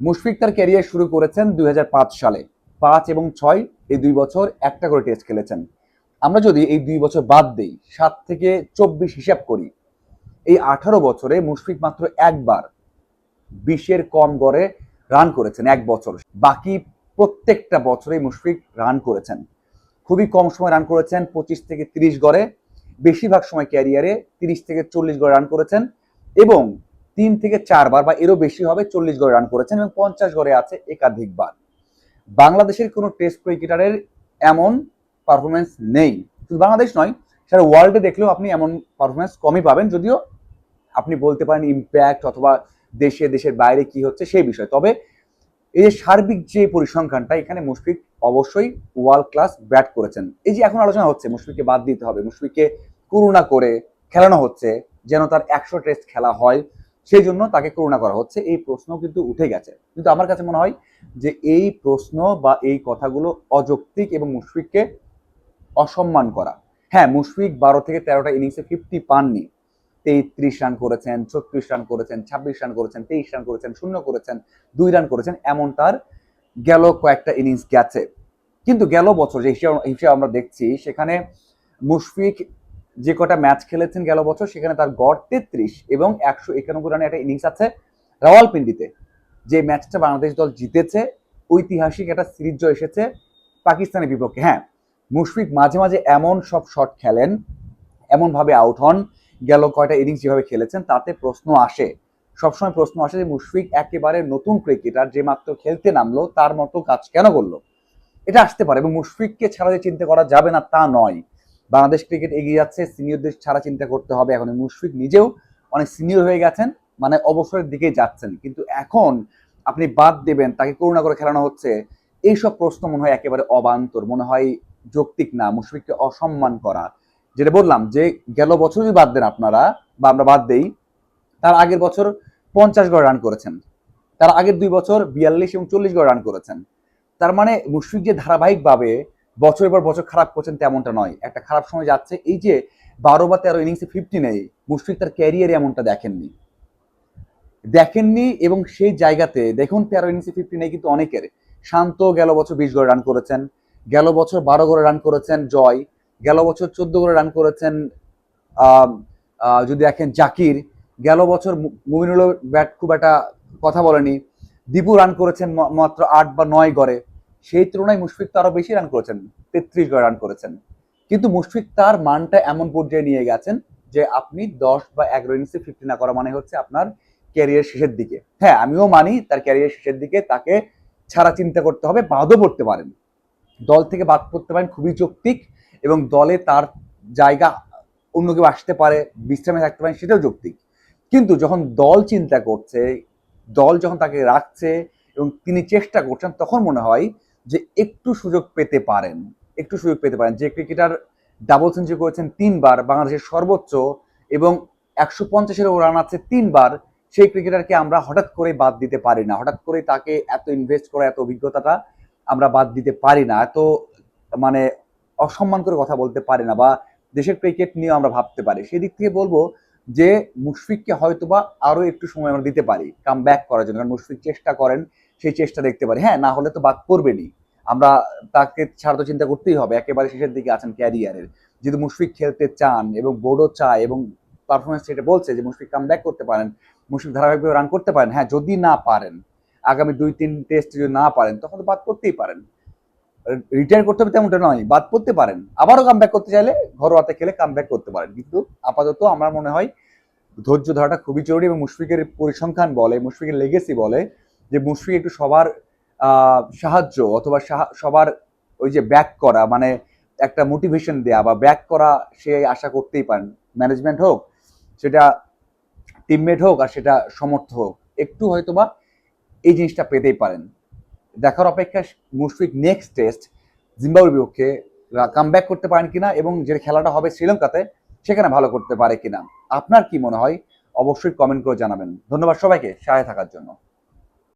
মুশফিক তার ক্যারিয়ার শুরু করেছেন দুই হাজার পাঁচ সালে। পাঁচ এবং ছয় এই দুই বছর একটা করে টেস্ট খেলেছেন। আমরা যদি এই দুই বছর বাদ দেই, সাত থেকে চব্বিশ হিসাব করি, এই আঠারো বছরে মুশফিক মাত্র একবার বিশের কম গড়ে রান করেছেন, এক বছর। বাকি প্রত্যেকটা বছরেই মুশফিক রান করেছেন। খুবই কম সময় রান করেছেন, পঁচিশ থেকে তিরিশ গড়ে। বেশিরভাগ সময় ক্যারিয়ারে তিরিশ থেকে চল্লিশ গড়ে রান করেছেন এবং তিন থেকে চারবার বা এরও বেশি হবে চল্লিশ গড়ে রান করেছেন এবং পঞ্চাশ গড়ে আছে একাধিকবার। বাংলাদেশের কোনো টেস্ট ক্রিকেটারের এমন পারফরমেন্স নেই। শুধু বাংলাদেশ নয়, সারা ওয়ার্ল্ডে দেখলেও আপনি এমন পারফরমেন্স কমই পাবেন, যদিও আপনি বলতে পারেন ইম্প্যাক্ট অথবা দেশে, দেশের বাইরে কি হচ্ছে সেই বিষয়। তবে এই যে সার্বিক যে পরিসংখ্যানটা, এখানে মুশফিক অবশ্যই ওয়ার্ল্ড ক্লাস ব্যাট করেছেন। এই যে এখন আলোচনা হচ্ছে, মুশফিককে বাদ দিতে হবে, মুশফিককে করুণা করে খেলানো হচ্ছে, যেন তার একশো টেস্ট খেলা হয়। সেই জন্য তাকে করুণা করা হচ্ছে। এই প্রশ্ন কিন্তু উঠে গেছে। কিন্তু আমার কাছে মনে হয় যে এই প্রশ্ন বা এই কথাগুলো অযৌক্তিক এবং মুশফিককে অসম্মান করা। হ্যাঁ মুশফিক বারো থেকে তেরোটা ইনিংসে ফিফটি পাননি। তেত্রিশ রান করেছেন, ছত্রিশ রান করেছেন, ছাব্বিশ রান করেছেন, তেইশ রান করেছেন, শূন্য করেছেন, দুই রান করেছেন, এমন তার গেল কয়েকটা ইনিংস গেছে। কিন্তু গেল বছর যে হিসাব হিসাব আমরা দেখছি, সেখানে মুশফিক যে কটা ম্যাচ খেলেছেন গেল বছর, সেখানে তার গড় তেত্রিশ এবং একশো একানব্বই রানের একটা ইনিংস আছে রাওয়ালপিন্ডিতে। যে ম্যাচটা বাংলাদেশ দল জিতেছে, ঐতিহাসিক একটা সিরিজ জয় এসেছে পাকিস্তানের বিপক্ষে। হ্যাঁ মুশফিক মাঝে মাঝে এমন সব শট খেলেন, এমনভাবে আউট হন, গেল কয়টা ইনিংস যেভাবে খেলেছেন, তাতে প্রশ্ন আসে। সবসময় প্রশ্ন আসে যে মুশফিক একেবারে নতুন ক্রিকেটার যে মাত্র খেলতে নামলো, তার মতো কাজ কেন করল? এটা আসতে পারে এবং মুশফিককে ছাড়া যে চিন্তা করা যাবে না, তা নয়। বাংলাদেশ ক্রিকেট এগিয়ে যাচ্ছে, সিনিয়রদের ছাড়া চিন্তা করতে হবে। এখন মুশফিক নিজেও অনেক সিনিয়র হয়ে গেছেন মানে অবসরের দিকে যাচ্ছেন। কিন্তু এখন আপনি বাদ দেবেন, তাকে করুণা করে খেলানো হচ্ছে, এইসব প্রশ্ন মনে হয় একেবারে অবান্তর, মনে হয় যৌক্তিক না, মুশফিককে অসম্মান করা। যেটা বললাম যে, গেল বছর যদি বাদ দেন আপনারা, বা আমরা বাদ দেই, তার আগের বছর পঞ্চাশ গড় রান করেছেন। তার আগের দুই বছর বিয়াল্লিশ এবং চল্লিশ গড় রান করেছেন। তার মানে মুশফিক যে ধারাবাহিকভাবে বছরের পর বছর খারাপ করছেন তেমনটা নয়। একটা খারাপ সময় যাচ্ছে, এই যে বারো বা তেরো ইনিংসে ফিফটি নেই, মুশফিক তার ক্যারিয়ারে এমনটা দেখেননি। দেখেননি এবং সেই জায়গাতে, দেখুন তেরো ইনিংসে ফিফটি নেই কিন্তু অনেকের। শান্ত গেল বছর বিশ গড়ে রান করেছেন, গেল বছর বারো গড়ে রান করেছেন জয়, গেল বছর চোদ্দ করে রান করেছেন যদি দেখেন জাকির, গেল বছর মুমিনুল ব্যাট খুব একটা কথা বলেনি। দীপু রান করেছেন মাত্র আট বা নয় গড়ে। সেই তুলনায় মুশফিক তো আরও বেশি রান করেছেন, তেত্রিশ রান করেছেন। কিন্তু মুশফিক তার মানটা এমন পর্যায়ে নিয়ে গেছেন যে আপনি দশ বা এগারো ইনিংসে ফিফটি না করা মানে হচ্ছে আপনার ক্যারিয়ার শেষের দিকে। হ্যাঁ আমিও মানি তার ক্যারিয়ার শেষের দিকে তাকে ছাড়া চিন্তা করতে হবে, বাদও পড়তে পারেন। দল থেকে বাদ পড়তে পারেন খুবই যৌক্তিক এবং দলে তার জায়গা অন্য কেউ আসতে পারে, বিশ্রামে থাকতে পারেন সেটাও যৌক্তিক। কিন্তু যখন দল চিন্তা করছে, দল যখন তাকে রাখছে এবং তিনি চেষ্টা করছেন, তখন মনে হয় যে একটু সুযোগ পেতে পারেন, একটু সুযোগ পেতে পারেন। যে ক্রিকেটার ডাবল সেঞ্চুরি করেছেন তিনবার বাংলাদেশের সর্বোচ্চ এবং একশো পঞ্চাশেরও রান আছে তিনবার, সেই ক্রিকেটারকে আমরা হঠাৎ করে বাদ দিতে পারি না। হঠাৎ করে তাকে এত ইনভেস্ট করা, এত অভিজ্ঞতাটা আমরা বাদ দিতে পারি না। এত মানে অসম্মান করে কথা বলতে পারি না বা দেশের ক্রিকেট নিয়ে আমরা ভাবতে পারি। সেই দিক থেকে বলব যে মুশফিককে হয়তোবা আরও একটু সময় আমরা দিতে পারি কাম ব্যাক করার জন্য। কারণ মুশফিক চেষ্টা করেন সেই চেষ্টা দেখতে পারি। হ্যাঁ না হলে তো বাদ করবেনই আমরা তাকে ছাড়া তো চিন্তা করতেই হবে। একেবারে শেষের দিকে আছেন ক্যারিয়ারের। যদি মুশফিক খেলতে চান এবং বোর্ডও চায় এবং পারফরমেন্স সেটা বলছে যে মুশফিক কাম ব্যাক করতে পারেন, মুশফিক ধারাবাহিকভাবে রান করতে পারেন হ্যাঁ যদি না পারেন, আগামী দুই, তিন টেস্ট যদি না পারেন, তখন তো বাদ করতেই পারেন। রিটায়ার করতে হবে তেমনটা নয়, বাদ করতে পারেন। আবারও কাম ব্যাক করতে চাইলে ঘরোয়াতে খেলে কাম ব্যাক করতে পারেন। কিন্তু আপাতত আমার মনে হয় ধৈর্য ধরাটা খুবই জরুরি এবং মুশফিকের পরিসংখ্যান বলে, মুশফিকের লেগেসি বলে যে মুশফিক একটু সবার সাহায্য অথবা সবার ওই যে ব্যাক করা মানে একটা মোটিভেশন দেয়া বা ব্যাক করা সে আশা করতেই পারেন। ম্যানেজমেন্ট হোক, সেটা টিমমেট হোক আর সেটা সমর্থ হোক, একটু হয়তোবা এই জিনিসটা পেতেই পারেন। দেখার অপেক্ষা মুশফিক নেক্সট টেস্ট জিম্বাবুর বিপক্ষে কাম ব্যাক করতে পারেন কিনা এবং যে খেলাটা হবে শ্রীলঙ্কাতে, সেখানে ভালো করতে পারে কিনা। আপনার কি মনে হয়? অবশ্যই কমেন্ট করে জানাবেন। ধন্যবাদ সবাইকে, সাথে থাকার জন্য।